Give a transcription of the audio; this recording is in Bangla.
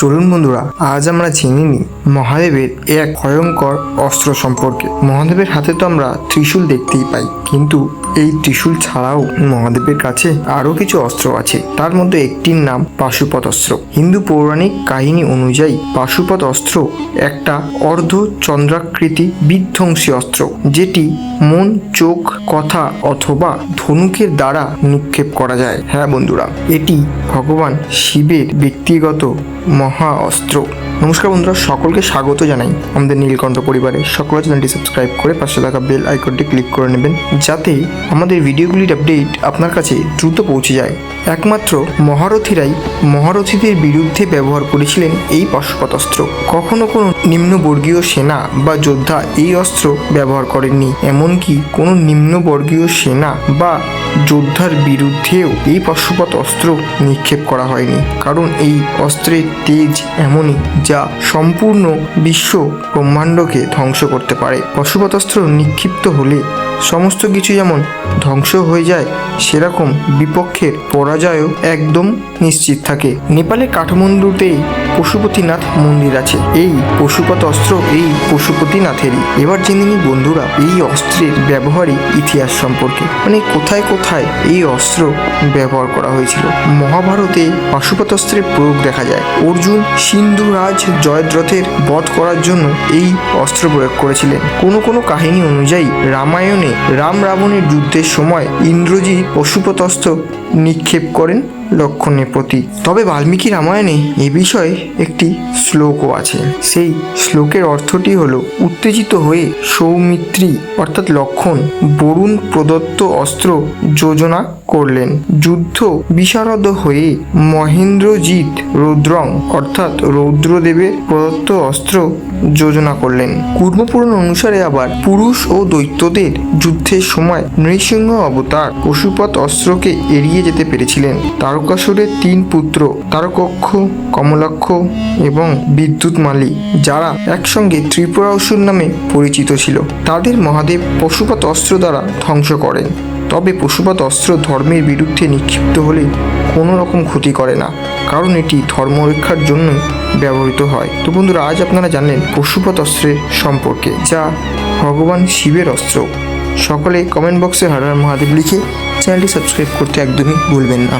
চলুন বন্ধুরা, আজ আমরা জেনে নিই মহাদেবের এক ভয়ঙ্কর অস্ত্র সম্পর্কে। মহাদেবের হাতে তো আমরা ত্রিশূল দেখতেই পাই, কিন্তু এই ত্রিশূল ছাড়াও মহাদেবের কাছে আরও কিছু অস্ত্র আছে। তার মধ্যে একটির নাম পাশুপত অস্ত্র। হিন্দু পৌরাণিক কাহিনী অনুযায়ী পাশুপত অস্ত্র একটা অর্ধ চন্দ্রাকৃতি বিধ্বংসী অস্ত্র, যেটি মন, চোখ, কথা অথবা ধনুকের দ্বারা নিক্ষেপ করা যায়। হ্যাঁ বন্ধুরা, এটি ভগবান শিবের ব্যক্তিগত মহা অস্ত্র। নমস্কার বন্ধুরা, সকলকে স্বাগত জানাই আমাদের নীলকণ্ঠ পরিবারে। সকল চ্যানেলটি সাবস্ক্রাইব করে পাশে থাকা বেল আইকনটি ক্লিক করে নেবেন, যাতে আমাদের ভিডিওগুলির আপডেট আপনার কাছে দ্রুত পৌঁছে যায়। একমাত্র মহারথীরাই মহারথীদের বিরুদ্ধে ব্যবহার করেছিলেন এই পাশুপত অস্ত্র কখনো কোনো নিম্নবর্গীয় সেনা বা যোদ্ধা এই অস্ত্র ব্যবহার করেননি, এমনকি কোনো নিম্নবর্গীয় সেনা বা যোদ্ধার বিরুদ্ধেও এই পাশুপত অস্ত্র নিক্ষেপ করা হয়নি। কারণ এই অস্ত্রের তেজ এমনই যা সম্পূর্ণ বিশ্ব ব্রহ্মাণ্ডকে ধ্বংস করতে পারে। অশুভতাস্ত্র নিক্ষিপ্ত হলে সমস্ত কিছু যেমন ধ্বংস হয়ে যায়, সেরকম বিপক্ষের পরাজয়ও একদম নিশ্চিত থাকে। নেপালে কাঠমান্ডুতে পশুপতিনাথ মন্দির আছে। এই পশুপত অস্ত্র এই পশুপতিনাথেরই। এবার জেনে নিই বন্ধুরা, এই অস্ত্রের ব্যবহারই ইতিহাস সম্পর্কে। মানে কোথায় কোথায় এই অস্ত্র ব্যবহার করা হয়েছিল? মহাভারতে পাশুপত অস্ত্রের প্রয়োগ দেখা যায়। অর্জুন সিন্ধুরাজ জয়দ্রথের বধ করার জন্য এই অস্ত্র প্রয়োগ করেছিলেন। কোনো কোনো কাহিনী অনুযায়ী রামায়ণে রাম রাবণের যুদ্ধের সময় ইন্দ্রজিৎ পশুপতস্থ নিক্ষেপ করেন লক্ষণের প্রতি তবে বাল্মীকি রামায়ণে এ বিষয়ে একটি শ্লোকও আছে। সেই শ্লোকের অর্থটি হলো, উত্তেজিত হয়ে সৌমিত্রী, অর্থাৎ লক্ষণ, বরুণ প্রদত্ত অস্ত্র যোজনা করলেন। যুদ্ধ বিশারদ হয়ে মহেন্দ্রজিৎ রৌদ্রং, অর্থাৎ রৌদ্রদেবের প্রদত্ত অস্ত্র যোজনা করলেন। কুর্মপুরাণ অনুসারে আবার পুরুষ ও দৈত্যদের যুদ্ধের সময় নৃসিংহ অবতার পশুপত অস্ত্রকে এড়িয়ে যেতে পেরেছিলেন। তারকাসুরের তিন পুত্র, তারকক্ষ, কমলাক্ষ এবং বিদ্যুৎ মালি, যারা একসঙ্গে ত্রিপুরা অসুর নামে পরিচিত ছিল। তাদের মহাদেব পশুপাত অস্ত্র দ্বারা ধ্বংস করেন। তবে পশুপাত অস্ত্র ধর্মের বিরুদ্ধে নিক্ষিপ্ত হলে কোনো রকম ক্ষতি করে না, কারণ এটি ধর্ম রক্ষার জন্য ব্যবহৃত হয়। তো বন্ধুরা, আজ আপনারা জানলেন পশুপাত অস্ত্রের সম্পর্কে, যা ভগবান শিবের অস্ত্র। সকলে কমেন্ট বক্সে হর হর মহাদেব লিখে চ্যানেলটি সাবস্ক্রাইব করতে একদমই ভুলবেন না।